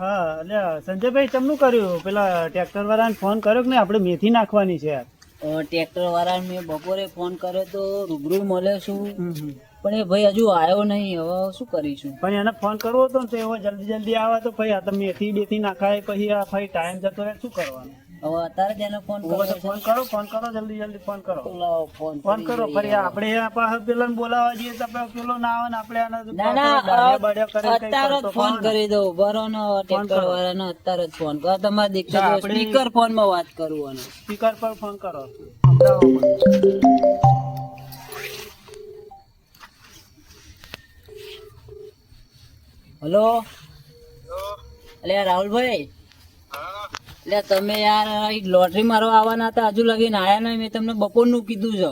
હા એટલે સંજયભાઈ તમનું કર્યું? પેલા ટ્રેક્ટર વાળાને ફોન કર્યો કે નહીં? આપણે મેથી નાખવાની છે ટ્રેક્ટર વાળાને મેં બપોરે ફોન કર્યો તો રૂબરૂ મળે છું. પણ એ ભાઈ હજુ આવ્યો નહીં હવે શું કરીશું? પણ એને ફોન કરવો હતો ને તો એવો જલ્દી જલ્દી આવે તો ભાઈ આ તો મેથી બેથી નાખાય પછી આ ભાઈ ટાઈમ જતો રહે શું કરવાનું? હવે અત્યારે જ એને ફોન કરો ફોન કરો ફોન કરો જલ્દી જલ્દી ફોન કરો. ફોન ફોન કરો ફરી આપણે આ પાસે પેલા બોલાવવા જઈએ તો આપણે પેલો ના આવે ને આપણે આને ના ના અત્યારે જ ફોન. કરી દો બરો નો ટ્રેક્ટર વાળાનો અત્યારે જ ફોન કરો. તમારે દીકરી સ્પીકર ફોનમાં વાત કરું અને. સ્પીકર પર ફોન કરો. હેલો? યાર રાહુલભાઈ? એટલે તમે યાર લોટરી મારવા આવવાના હતા હજુ લગીને આયા નહીં મેં તમને બપોરનું કીધું છે.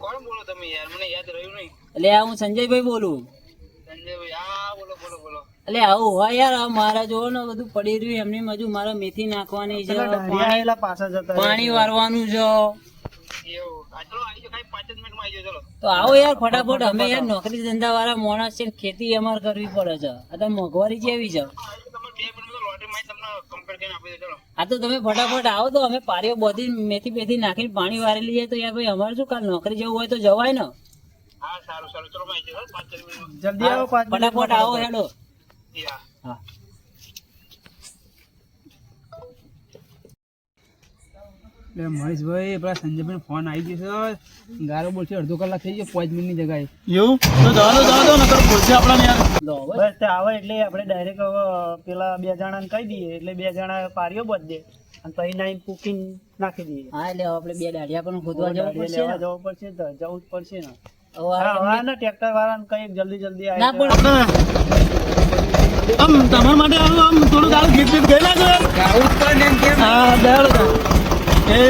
કોણ બોલો તમે યાર? મને યાદ રહ્યું નહીં. એટલે હું સંજયભાઈ બોલું. સંજયભાઈ હા બોલો બોલો બોલો. એટલે આવું હોય યાર મારા જોવો ને બધું પડી રહ્યું એમની બાજુ મારે મેથી નાખવાની છે પાણી આયેલા પાછા જતા રહે. પાણી વારવાનું છે. તો આવો યાર ફટાફટ. અમે યાર નોકરી ધંધા વાળા માણસ છે ને ખેતી અમારે કરવી પડે છે. આ તો મોંઘવારી જેવી છે. તમે બે મિનિટ લોટરી માં તમને કમ્પેર કરીને આપી દે ચલો આ તો તમે ફટાફટ આવો તો અમે પારીઓ બધી મેથી બેથી નાખીને પાણી વારી લઈએ તો યાર ભાઈ અમારે શું કાલ નોકરી જવું હોય તો જવાય ને? હા સારું સારું. ચલો જલ્દી આવો. ફટાફટ આવો હેડો. હા. એટલે મહેશભાઈ પેલા સંજયભાઈ ફોન આવી ગયો છે. ગારો બોલશે અડધો કલાક થઈ ગયો પાંચ મિનિટની જગાએ. એવું? તો જવાનો જવાનો નકર બોલશે આપણા યાર. બસ તે આવે એટલે આપણે ડાયરેક્ટ પેલા બે જણાને કહી દઈએ એટલે બે જણા પાર્યો બધ દે. અને પછી નાઈન કુકિંગ નાખી દઈએ. હા એટલે આપણે બે દાઢિયા પણ ખોદવા જવું પડશે લેવા જવું પડશે ને જવું જ પડશે ને. હવે હા આ ટ્રેક્ટર વાળાને કઈ જલ્દી જલ્દી ના આવી આમ તમારા માટે આમ આમ થોડું દાળ ગીત ગીત ગયેલા છે હા દાળ એ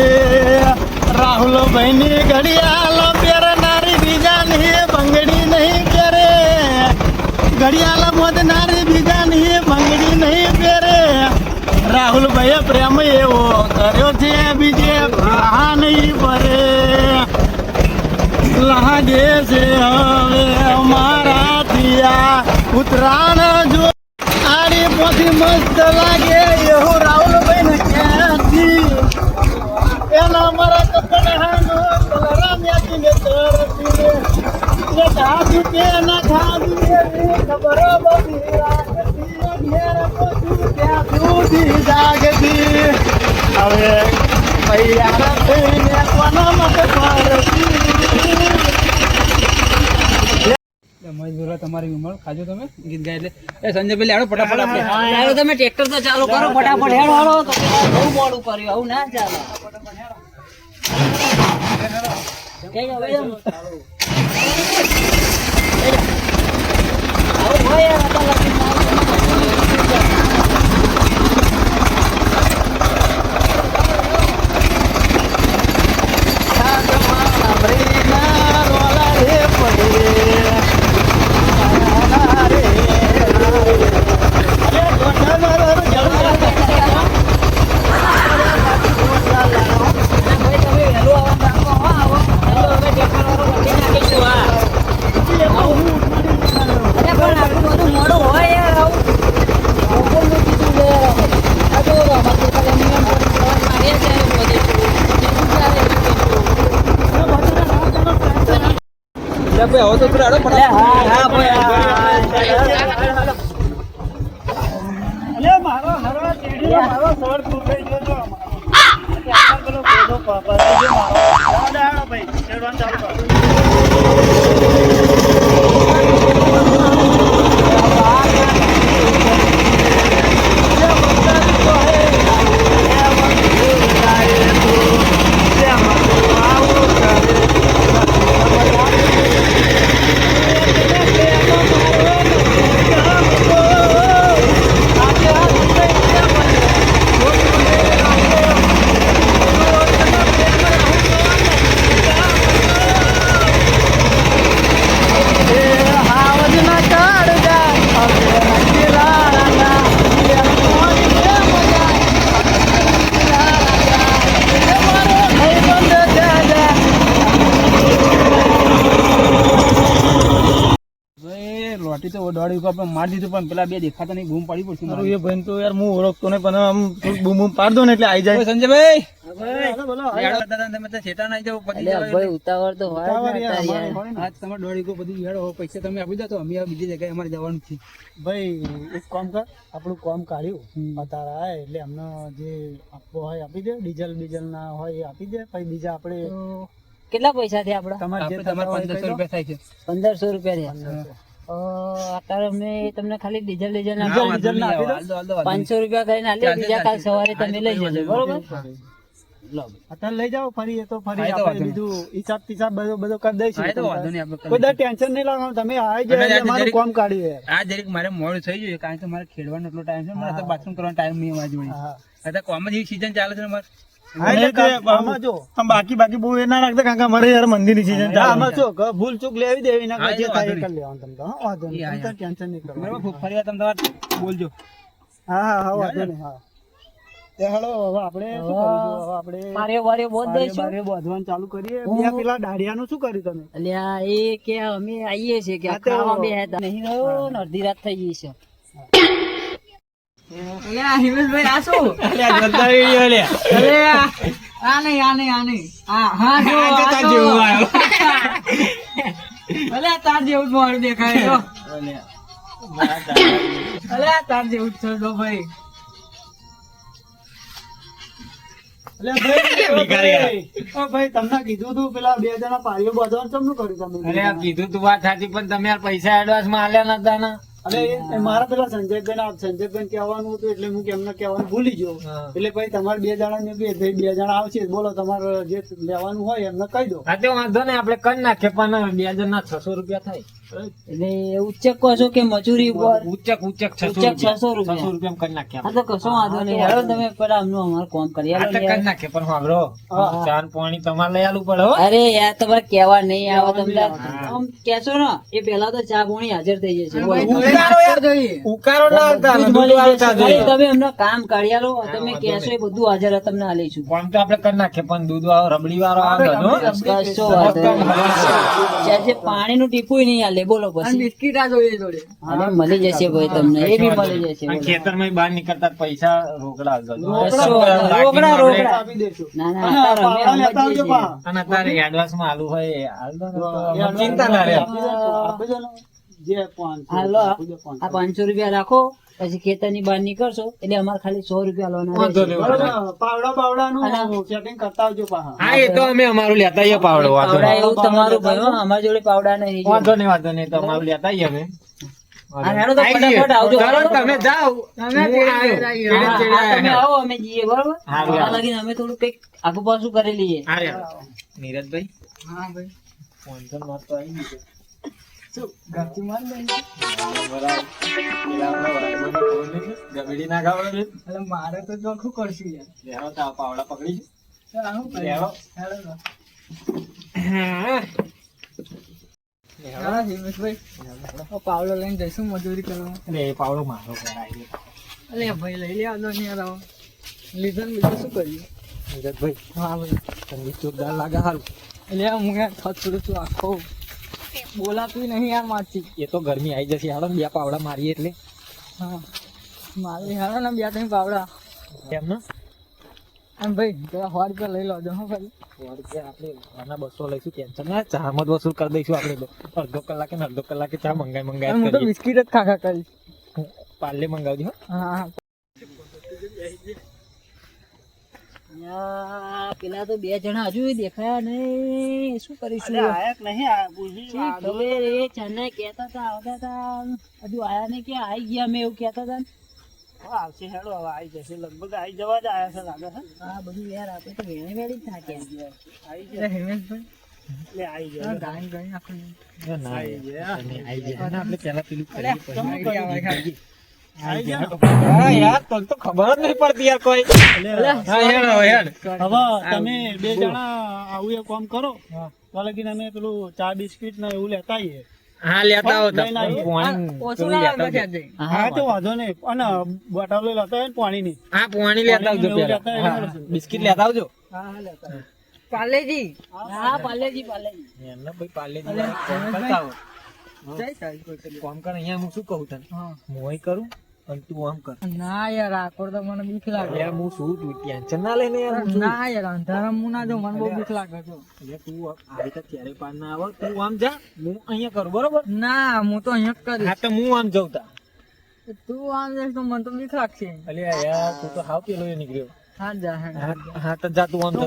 રાહુલ ભાઈની ઘડિયાળ પહેરનારી બીજાની બંગડી નહીં પહેરે. ઘડિયાળ મોદનારી બીજાની બંગડી નહીં પહેરે. રાહુલ ભાઈએ પ્રેમ એવો કર્યો છે બીજે લહા નહીં ભરે લાગે છે હવે અમારા થયા ઉત્તરાયણ જો. આડી પોથી મસ્ત લાગે એવું ક્યાંથી એના મારા કપડાનો કલર મ્યાથી ને તરતી ને ધાબી કે ના ધાબી એવી ખબર બધી રાખતી ઘેર પહોંચું ત્યાં સુધી જાગતી. હવે તૈયાર થઈને કોના માટે ફરતી એટલે તમારી ઉંમર ખાજો તમે? ગીત ગાય એટલે. એ સંજયભાઈ લેડો ફટાફટ આપણે તમે ટ્રેક્ટર તો ચાલુ કરો ફટાફટ હેડો હેડો તો બહુ મોડું કર્યું આવું ના ચાલે. કઈ હવે એમ. આવું હોય યાર અત્યારે લગી ભાઈ તમે વહેલું આવવાનું રાખો હો, આવો હેલો, હવે ટ્રેક્ટર વાળો લખી નાખીશું, હા. આવું. અરે પણ આટલું બધું મોડું હોય યાર આવું બપોરનું કીધું છે યાર અમે. આ જો અમારે તો ખાલી એમને એમ કરીને ફોન મારીએ છે એમ બધે. બીજું ક્યારે એટલે ભાઈ હવે તો થોડું હેડો ફટાફટ હા હા ભાઈ હા, હા. અલે મારો હરવા ચેડીનો મારો સર તૂટી ગયો તો આ પેલો ગોધો પકડાઈ ગયો મારો દાડા હાલો ભાઈ ચેડવાનું ચાલુ કરો દોડી આપણે મારી દીધું પણ પેલા બે દેખાતા નહીં બૂમ પાડી પડશે મારું. એ ભાઈ તો યાર હું ઓળખતો નહીં પણ આમ બૂમ બૂમ પાડ દો ને એટલે આવી જાય. સંજયભાઈ! બોલો, બોલો, હેડો દાદા તમે તો છેટા નાઈ જાઓ પછી અલ્યા ભાઈ ઉતાવળ તો હોય જ ઉતાવળ ને યાર, અત્યારે અમારે યાર. આજ તમારે દોડી ગયો બધું હેડો હવે પૈસા તમે આપી દો તો અમે આ બીજી જગ્યાએ અમારે જવાનું છે. ભાઈ એક કામ કર આપણું કામ કાઢ્યું. અત્યારે એટલે અમને જે આપવો હોય આપી દે ડીઝલ ડીઝલ ના હોય એ આપી દે પછી બીજા આપણે કેટલા પૈસા થયા આપડે પંદરસો રૂપિયા થાય છે. પંદરસો રૂપિયા થયા. અત્યારે અમને તમને ખાલી ડીઝલ ડીઝલ. પાંચસો રૂપિયા કરીને આલે બીજા કાલ સવારે તમે લઈ જજો બરોબર? અત્યારે લઈ જાઓ ફરી એ તો ફરી આપણે બીજું હિસાબ તિસાબ બધો બધો કરી દઈશું. કોઈ ટેન્શન નહીં લાવવાનું તમે આવી જાય મારું કામ કાઢી આ જરીક મારે મોડું થઈ ગયું કારણ કે મારે ખેડવાનો એટલો ટાઈમ છે મારે તો બાથરૂમ કરવાનો ટાઈમ નહીં અમારી જોડે અત્યારે કોમ જ એવી season ચાલે છે ને અમારે બાકી બાકી બહુ એ ના રાખતા કારણ કે અમારે યાર મંદિરની season ચાલે. આમાં શું ભૂલ ચૂક લેવી દેવી ના જે થાય કરી લેવાનું તમે હા, વાંધો નહીં. હા, તમે તાર ટેન્શન નહીં કરવાનું. ફરી તમે તમારે બોલજો. હા હા હા વાંધો નહીં હા. ચાલુ કરીએ. ને અડધી રાત થઈ ગઈ છે. તાર જેવું મોડું દેખાય જો. તાર જેવું જ ભાઈ. એટલે ભાઈ, ઓ ભાઈ, ઓ ભાઈ તમને કીધું તું પેલા બે જણા પાડ્યો બધો ચમનું કર્યું તમે? કીધું તું વાત સાચી પણ તમે પૈસા એડવાન્સમાં આલ્યા નતા ને? એ મારા પેલા સંજયભાઈ ના સંજયભાઈ કહેવાનું હતું એટલે હું એમને કહેવાનું ભૂલી ગયો. એટલે ભાઈ તમારે બે જણા ને બે ભાઈ બે જણા આવશે બોલો તમારે જે લેવાનું હોય એમને કહી દો. હા તે વાંધો ને આપણે કરી નાખે પણ બે હજાર ના છસો રૂપિયા થાય. એટલે ઉચ્ચક કહો છો કે મજૂરી ઉપર? ઉચ્ચક ઉચ્ચક છસો ઉચ્ચક રૂપિયા. 600 રૂપિયા. છસો રૂપિયા કરી નાખ્યા. હા તો કશો વાંધો નહીં. હેડો તમે પેલા આમનું અમારું કામ કરી આલો કરી નાખે પણ વાપરો ચાર પાણી તમારે લઈ આલું પડે અરે યાર તમારે કેવા નહીં આવો તમને આમ કેશો ને એ પેલા તો ચા પોણી હાજર થઈ જશે. ઉકારો યાર. ઉકારો ના. તમે એમનો કામ કરી આલો તમે કેશો એ બધું હાજર તમને આલીશું. કામ તો આપણે કરી નાખીએ પણ દૂધ વાળો રબડી વાળો આવે. કશો વાંધો નહીં. જે પાણીનું ટીપું નહીં આલે. બોલો પછી અરે મળી જશે ભાઈ તમને એ બી મળી જશે અને. ખેતરમાં બહાર નીકળતા પૈસા રોકડા. રોકડા રોકડા આપી દેશું ના ના અને અત્યારે અમે પાવડા લેતા આવજો સમજીએ છીએ. પા. અને અત્યારે એડવાન્સમાં આલુ હોય એ આલ દો ને તો ચિંતા ના રહે ને. આ પાંચસો રૂપિયા રાખો પછી ખેતરની બહાર નીકળશો એટલે અમારે ખાલી સો રૂપિયા લોન. બરાબર, પાવડા નું સેટિંગ કરતા આવજો હા એ તો અમે અમારું લેતા આવીએ પાવડો પાવડા એવું તમારું ભાઈ હો, અમારી જોડે પાવડા નહીં વાંધો નહીં વાંધો નહીં તો અમારું લેતા આવીએ અમે. ને તમે હા, હા, આવો અમે જઈએ બરોબર? હા, ત્યાં હા. લગીને અમે થોડું કંઈક આગુ પાછું કરી લઈએ. હા રે. ફોન તો આવી ગયો. છે? ના ખાવા દે? મારે તો ચોખ્ખું કરશું યાર. લેવા તો આ પાવડા પકડી હું. હિમેશભાઈ. પાવડો લઈને જઈશું મજૂરી કરવા. અરે એ પાવડો મારો કરાય અલે ભાઈ લઈ લે આલો ને યાર આવો. લીધો ને બીજું શું કર્યું? નીરજભાઈ હા ભાઈ. તમને જોરદાર લાગે સારું એટલે હું થતું છું આખો. બોલાતું નહીં યાર મારથી. એ તો ગરમી આવી જશે. હાડો બે પાવડા મારીએ એટલે. હા. મારે હાડો ને બે ત્રણ પાવડા. કેમ ને? ભાઈ પેલા સો રૂપિયા લઈ લોજો હો ભાઈ. સો રૂપિયા આપણે આના બસો લઈશું ટેન્શન ના ચા જ વસૂલ કરી દઈશું આપણે અડધો કલાકે ને અડધો કલાકે ચા મંગાઈ મંગાઈ હું તો બિસ્કિટ જ ખાખા કરીશ. પાર્લે મંગાવજો હો. પેલા તો બે જણા હજુ દેખાયા નહીં. શું કરીશું? અરે નહીં? આયા? પૂછી ખબર એ ચેન્નાઈ કહેતા હતા આવતા હતા. હજુ આયા નહીં કે આવી ગયા મેં એવું કહેતા હતા આવશે હેડો હવે આવી જશે. લગભગ આવી જવા જ આવ્યા છે લાગે છે હા બધું યાર આપણે તો વેણી વેણી જ થાક્યા આવી જાય હિમેશભાઈ આપણે ના, ના, તમે આઈ ગયા. ના, પેલું યાર, તને તો ખબર જ પડતી યાર કોઈ. હવે, તમે બે જણા આવું એક કામ કરો. તો લગીને અમે પેલું ચા બિસ્કિટ ને એવું લેતા આવીએ. હા લેતા આવો તો. હા તો વાંધો નહીં. અને બોટલો લેતા હોય પાણી ની હા પાણી લેતા આવજો બિસ્કિટ લેતા આવજો. હા હા લેતા આવો. પાર્લેજી હા પાલેજી પાલેજી. એમને ભાઈ કરી. કોમ કર અહીંયા હું શું કહું તને? હા. મોય કરું અને તું આમ કર. ના યાર આકોર તો મને બીક લાગે. યાર હું શું તું ટેન્શન ના લઈને યાર ના યાર અંધારામાં હું ના જાઉં મને બહુ બીક લાગે છે. એટલે તું આ રીતે ત્યારે પાર ના આવ? તું આમ જા હું અહીંયા કરું બરોબર? ના હું તો અહીંયા કરી હા તો હું આમ જઉં તા. તું આમ જઈશ તો મને તો બીક લાગશે. અલ્યા યાર તું તો હાવ પેલો નીકળ્યો. હા જા હા તો જા તું આમ જતો.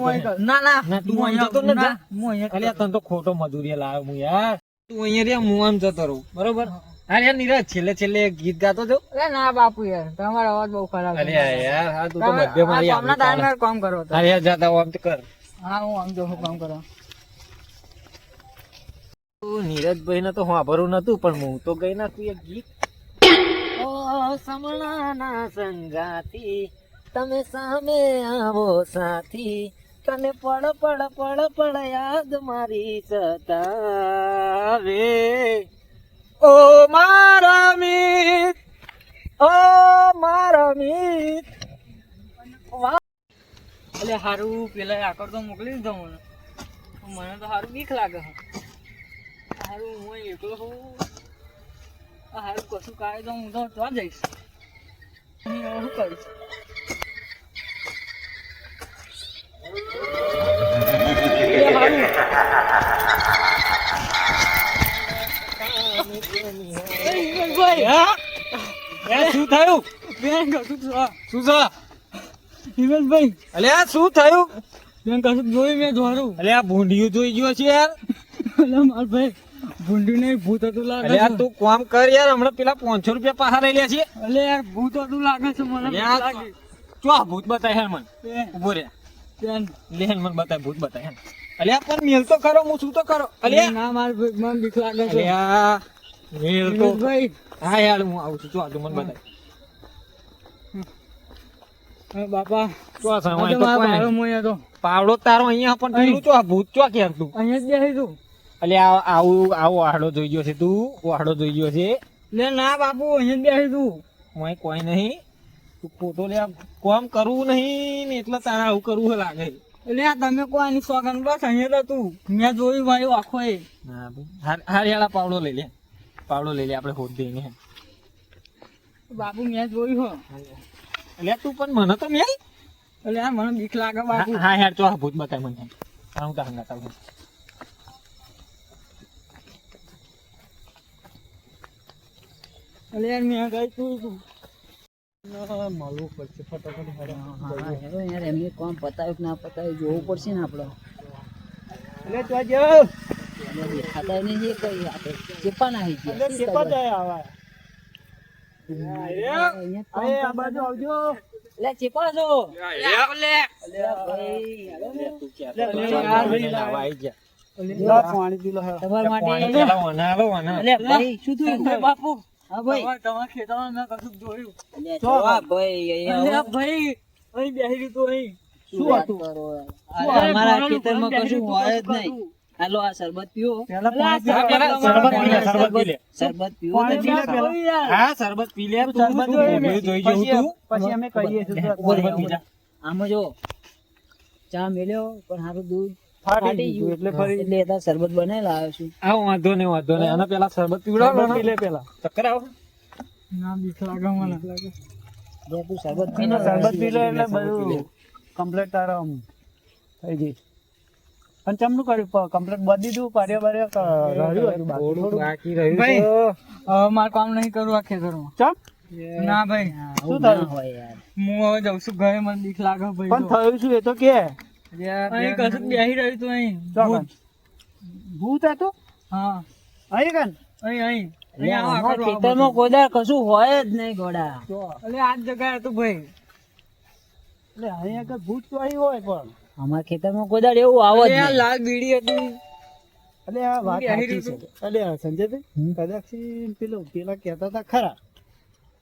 ના ના તું અહીંયા- જા. ના, હું અહીંયા અલ્યા તને તો ખોટો મજૂરી લાવ્યો હું યાર. તું અહીંયા રે હું આમ જતો રહું બરોબર? હા યાર નીરજ છેલ્લે છેલ્લે ગીત ગાતો અરે ના બાપુ યાર તમારો અવાજ બહુ ખરાબ. યાર હા તું તો મારી ટાઈમે. કામ કરો તો યાર જાતા આમ તો કર. હા હું આમ જો હું કામ કરો. નીરજભાઈ ને તો સાંભળવું નતું પણ હું તો ગઈ નાખું એક ગીત. ઓ સમણાના સંગાતી તમે સામે આવો સાથી. તને પડ પડ પડ પડ યાદ મારી સતાવે. ઓ મારા મિત ઓ મારા મિત એટલે હારું, પેલા આકડ તો મોકલી દીધો મને. મને તો હારું બીક લાગે છે. હારું, હું એકલો આ હારું કશું કાઢે તો હું તો ત્યાં જઈશ. હું શું કરીશ એટલે હારું. એ એ શું થયું બેન કશું શું છે હિમેશભાઈ અલ્યા શું થયું? બેન કશું જોયું મેં ધોરું અલ્યા ભૂંડિયું જોઈ ગયો છે યાર. એટલે માર ભાઈ ભૂંડી નહીં ભૂત હતું લાગે અલ્યા તું કામ કર યાર હમણાં પેલા પાંચસો રૂપિયા પાહા લઈ લે છે. અલે યાર ભૂત હતું લાગે છે મને ચો ભૂત બતાય હેર મને? ઊભો રે. મન બતાય ભૂત બતાય હેર અલ્યા પણ મેલ તો કરો હું શું તો કરો અલ્યા ના માર ભૂત મને બીક લાગે છે. અલ્યા મેલ તો હા યાર હું આવું છું. જો મને બતાય. બાપા. ચો આ આ સામાન તો તો મારા કોઈ ભાઈઓ નહીં. મોંએ હતો. પાવડો તારો અહીંયા પણ પેલું ચો ભૂત ચો ક્યાં તું? અહીંયા જ બેસી તું અલ્યા આવું આવો વાહડો જોઈ ગયો છે તું. વાહડો જોઈ ગયો છે. લે ના બાપુ અહીંયા જ બેસી તું હું કોઈ નહીં. તું ખોટો લે કોમ કરવું નહીં ને એટલે તારા આવું કરવું લાગે. એટલે તમે કોઈ શોખ સોગન બસ અહીંયા તો તું. મેં જોયું ભાઈ આખો એ. હા હારિયાળા પાવડો લઈ લે. પાવડો લઈ લે આપણે હોદ દઈને બાપુ મેં જોયું હો. એટલે તું પણ મને તો મેલ. એટલે આ મને બીક લાગે બાપુ હા યાર તો આ ભૂત બતાય મને. હા, તારા હંગાત આવું એટલે યાર મેં ગઈ તું. તું પડશે ફટાફટ યાર એમને કોણ પતાવ્યું ના પતાવ્યું જોવું પડશે ને આપણે એટલે તો જો. દેખાતા નહીં જે કઈ આપણે ચેપા ના ગયા. ચેપા જાય આવા. અહીંયા અરે આ બાજુ આવજો. લે ચેપા છો લા પાણી પી લો હેડો. તમારા માટે પેલા વના આલો, વના. અલે ભાઈ શું થયું? અરે બાપુ. ભાઈ. તમારા તમારા ખેતરમાં મેં કશું જોયું. અલે જો. આ ભાઈ અરે અહીંયા ભાઈ અહીં બેસી રહ્યું તું શું હતું? અમારા ખેતરમાં કશું હોય જ નહીં. હાલો આ શરબત પીવો. શરબત પીવો. હા શરબત પી લે. પછી અમે કહીએ. આમાં જો ચા મેલ્યો પણ સારું દૂધ ફાટી ગયું એટલે ફરી એટલે શરબત બનાવી લાવ્યો છું. વાંધો નહીં વાંધો નહીં. અને પેલા શરબત પીવડાવો પી લે પેલા. ચક્કર આવે. ના બીક લાગે મને. જે તું શરબત પીને શરબત પી લે એટલે. બધું કમ્પ્લીટ તારો થઈ ગઈ પણ ચમનું કર્યું? કમ્પ્લીટ બધી દીધું રહ્યું હતું બાકી. થોડું થોડું. બાકી રહ્યું ભાઈ. મારે કામ નહીં કરવું આ ખેતરમાં ચમ? ના ભાઈ શું થયું? હું હવે જાઉં છું ઘરે મને બીક લાગે ભાઈ પણ થયું શું એ તો કે? અહીં કશું બેહી રહ્યું તું અહીં. ચોકન. ભૂત. હતું હા અહીં કન? અહીં અહીં. ખેતરમાં કોઈ કશું હોય જ નહીં ગોડા એટલે આ જ જગ્યાએ હતું ભાઈ. એટલે અહીંયા ભૂત તો અહીં હોય પણ. અમારા ખેતરમાં કોદાળ એવું આવે જ નહીં. લાલ બીડી હતી. એટલે આ વાત સાચી છે. આ સંજયભાઈ કદાચ પેલો પેલા કહેતા હતા ખરા.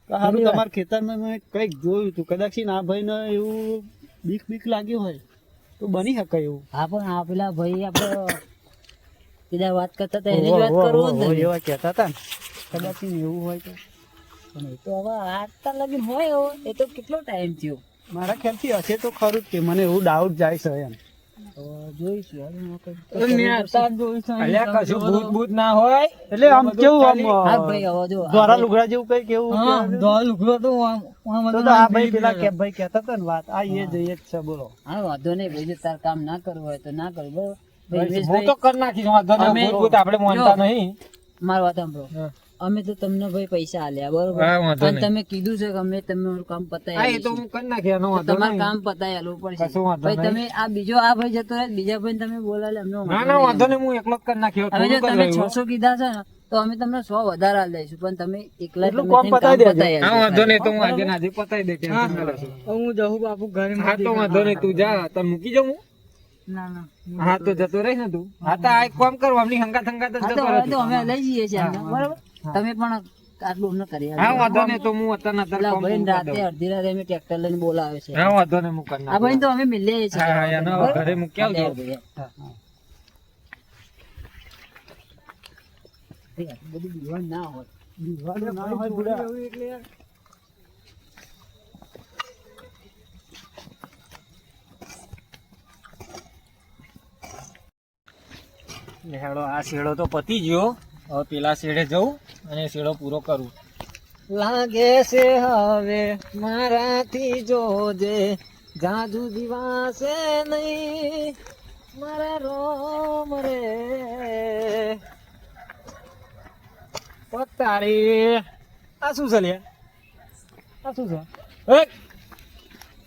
હારું તમારા ખેતરમાં મેં કંઈક જોયું હતું કદાચ આ ભાઈને એવું બીક બીક લાગ્યું હોય તો બની શકે એવું. હા પણ આ પેલા ભાઈ આપડે પેલા વાત કરતા હતા એની જ વાત ઓહો, ને એવા કહેતા હતા ને. કદાચ એવું હોય તો. પણ એ તો હવે આટલા લગીન હોય એ તો કેટલો ટાઈમ થયો? મારા ખ્યાલથી હશે તો ખરું જ કે મને એવું ડાઉટ જાય છે એમ. જોઈશું હવે હું કઈ- તો મેં અત્યારે જોયું છે, અલ્યા કશું ભૂત ભૂત ના હોય. એટલે આમ કેવું આમ હા ભાઈ હવે જો દ્વારા લુગડા જેવું કઈ કેવું હા ધોળ લુગડો તો આમ- આમ તો હતો તો આ આમ ભાઈ બીડી પેલા પીતો કે ભાઈ કહેતા હતા ને વાત આ એ જ છે બોલો. હા વાંધો નહીં ભાઈ તાર કામ ના કરવું હોય તો ના કરવું હું તો કરી નાખીશ આપડે માનતા નહીં. મારી વાત સાંભળો. અમે તો તમને ભાઈ પૈસા આલ્યા બરોબર? અને તમે કીધું છે કે અમે તમે કામ પતાવી તો હું કરી નાખી એનો વાંધો તમારું કામ પતાવી આલવું પડશે. ભાઈ તમે આ બીજો આ ભાઈ જતો રહે બીજા ભાઈ તમે બોલાવે અમને ના ના વાંધો નહીં હું એકલો જ કરી નાખ્યો હવે જો તમે. છસો કીધા છે ને તો અમે તમને સો વધારે આલ દઈશું પણ તમે એકલા એટલું તમે કામ પતાવી દેજો. હા વાંધો નહીં તો હું આજે ને આજે પતાવી દે ટેન્શન ના હું જવું બાપુ ઘરે હા તો વાંધો નહીં તું જા તને મૂકી જાઉં હું? ના ના હા તો જતો રહી. ને તું. હા તો આ એક કામ કરો અમની હંગાત હંગાત જતો તો રહે તો. અમે લઈ જઈએ છીએ બરાબર? તમે પણ આટલું ન કરી હા વાંધો નહીં તો હું અત્યારના પૂરું કરી રાતે અડધી રાતે અમે ટ્રેક્ટર લઈને બોલાવે છે. હા વાંધો નહીં હું કરી આ નાખું. ભાઈ તો અમે મિલે છે. હા, હા, એનો ઘરે મુક્યા આવજો. ભાઈ. ભાઈ, બધું બીવાનું ના હોય. દીવાનું ના હોય બુડા. હેડો આ શેડો તો પતી ગયો. હવે પેલા શેડે જવું અને શેડો પૂરો કરું. લાગે છે હવે મારાથી જોજે જાજુ દિવાસે નહીં. મારા રોમ રે. પતારી આ શું છે લે? આ શું છે?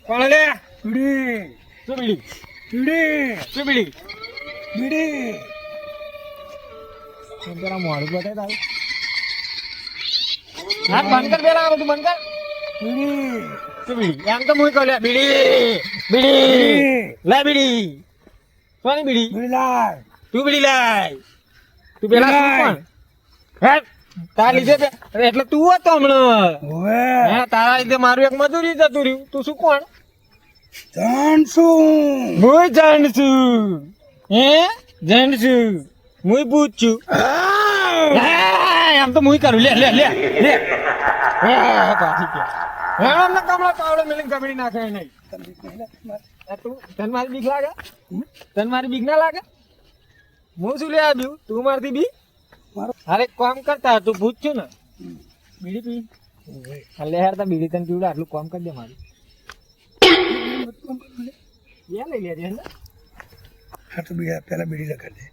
કોણ લે? બીડી શું બીડી બીડી શું બીડી બીડી પેલા મોડું બતાય તારું. હા બંધ કર પેલા બધું બંધ કર. બીડી. એમ તો મુઈ કહું લે બીડી. બીડી. લે બીડી. કોની બીડી? બીડી લાય. તું બીડી લાય. તું પેલા કોણ? હે? તારા લીધે એટલે તું હતો હમણાં. હે તારા લીધે મારું એક મજૂરી જતું રહ્યું. તું શું કોણ? હું જાણ છું. હે? જાણ છું. હું પૂછ્યું છું હા, એમ તો હું કરું. લે લે લે લે. હા, હા, અમને કમળા પાવડો મેલીને કમળી નાખે નહીં. આ તું તને મારી બીક લાગે? તને મારી બીક ના લાગે? હું શું લે આવ્યું તું મારથી બી? અરે કામ કરતા તું પૂછ ને. બીડી પી. એટલે યાર તા બીડી તને પીવડા આટલું કામ કરી દે મારું. યા લઈ લે હા તો બીજા પેલા બીડી લગાડી દે.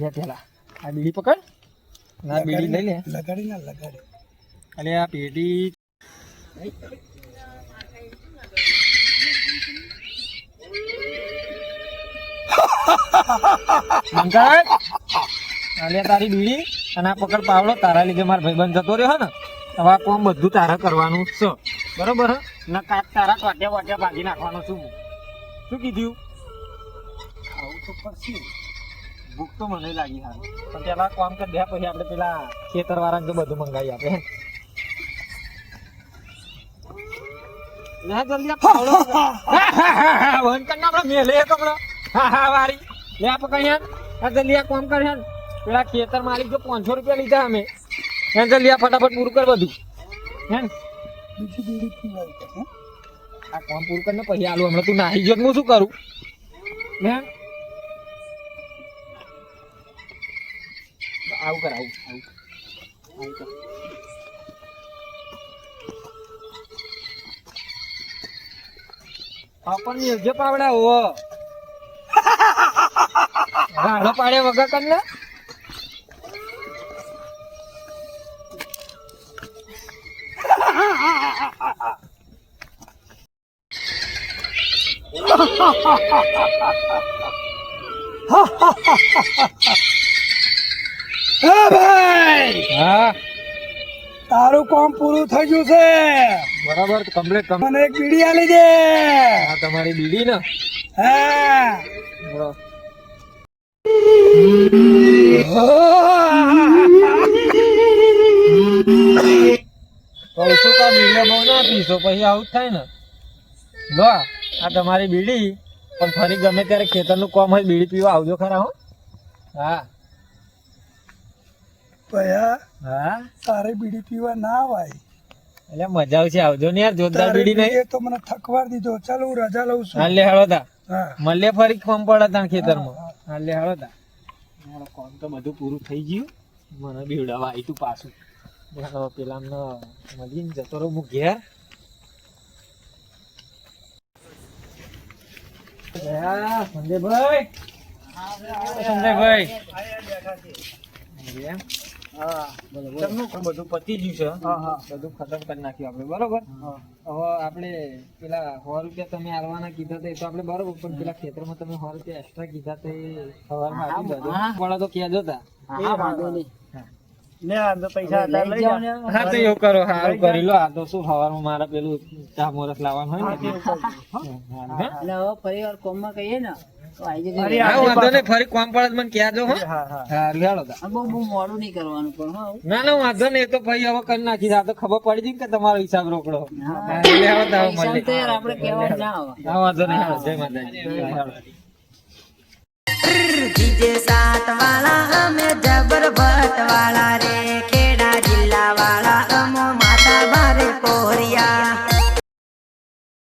લે પેલા. આ બીડી પકડ. ના બીડી લઈ લે. લગાડી ના લગાડી. અલે આ પેટી મંગળ અલે તારી બીડી. અને આ પકડ પાવડો. તારા લીધે મારા ભાઈબંધ જતો રહ્યો ને. હવે આ કોમ બધું તારા કરવાનું છે. બરોબર ને કાક તારા વાટ્યા વાટ્યા ભાગી નાખવાનો છું શું કીધું? આવું તો પડશે ભૂખ તો મને લાગી હારું પણ પેલા કામ કરી દે પછી આપણે પેલા ખેતર વાળાને તો બધું મંગાવી આપે. લે જલ્દી આ પાવડો વન કર ના આપણે મેલે હમણાં. હા હા વારી. લે આ પકડ યાર આ જલ્દી આ કામ કર યાર પેલા ખેતર માલિક જો પાંચસો રૂપિયા લીધા અમે. હે જલ્દી આ ફટાફટ પૂરું કર બધું. હે? ને? આ કામ પૂરું કરીને પછી આલું હમણાં તું નાહી જો હું શું કરું? હે? આવું કર આવું આવું. કર. આપણને યોગ્ય પાવડા હો રાડો પાડે વગર કર ને. હા ભાઈ! હા? તારું કામ પૂરું થઈ ગયું છે. બરાબર કમ્પ્લીટ કમ મને એક બીડી આલી દે. આ તમારી બીડી ને? હા. પૈસો કા બીડી બહુ ના પીશો પછી આવું જ થાય ને? લો આ તમારી બીડી. પણ ફરી ગમે ત્યારે ખેતરનું કામ હોય બીડી પીવા આવજો ખરા હો. હા. ભયા હા? તારે બીડી પીવા ના આવાય એટલે મજા આવશે. આવજો ને યાર જોરદાર બીડી નહીં તો મને થકવાર દીધો. ચાલ હું રજા લઉં છું. હાલે હાલો તા. મળે ફરી કોમ પડે તાણ ખેતરમાં. હાલે હાલો તા. મારો કોમ તો બધું પૂરું થઈ ગયું. મને બીવડાવા આવી તું પાછું પેલા મળીને જતો રહું હું ઘેર. સંજયભાઈ. સંજયભાઈ. બધું પતી ગયું છે. બધું ખતમ કરી નાખ્યું આપણે બરોબર? હવે આપણે પેલા સો રૂપિયા તમે આલવાના કીધા તો આપણે બરોબર પણ પેલા ખેતરમાં તમે સો રૂપિયા એક્સ્ટ્રા કીધા તો સવારમાં આપી દો પડે તો કહેજો તા હા વાંધો નહીં. લે આ તો પૈસા લઈ જા. હા તો એવું કરો સારું કરી લો. આ તો શું સવારમાં મારા પેલું ચા મોરસ લાવવાનું હોય ને એટલે. હા, હા. એટલે હવે ફરી વાર કોમમાં કહીએ ને વાંધો તમારો હિસાબ રોકડો. લેવો જિલ્લા વાળા માતા ભારે કોરિયા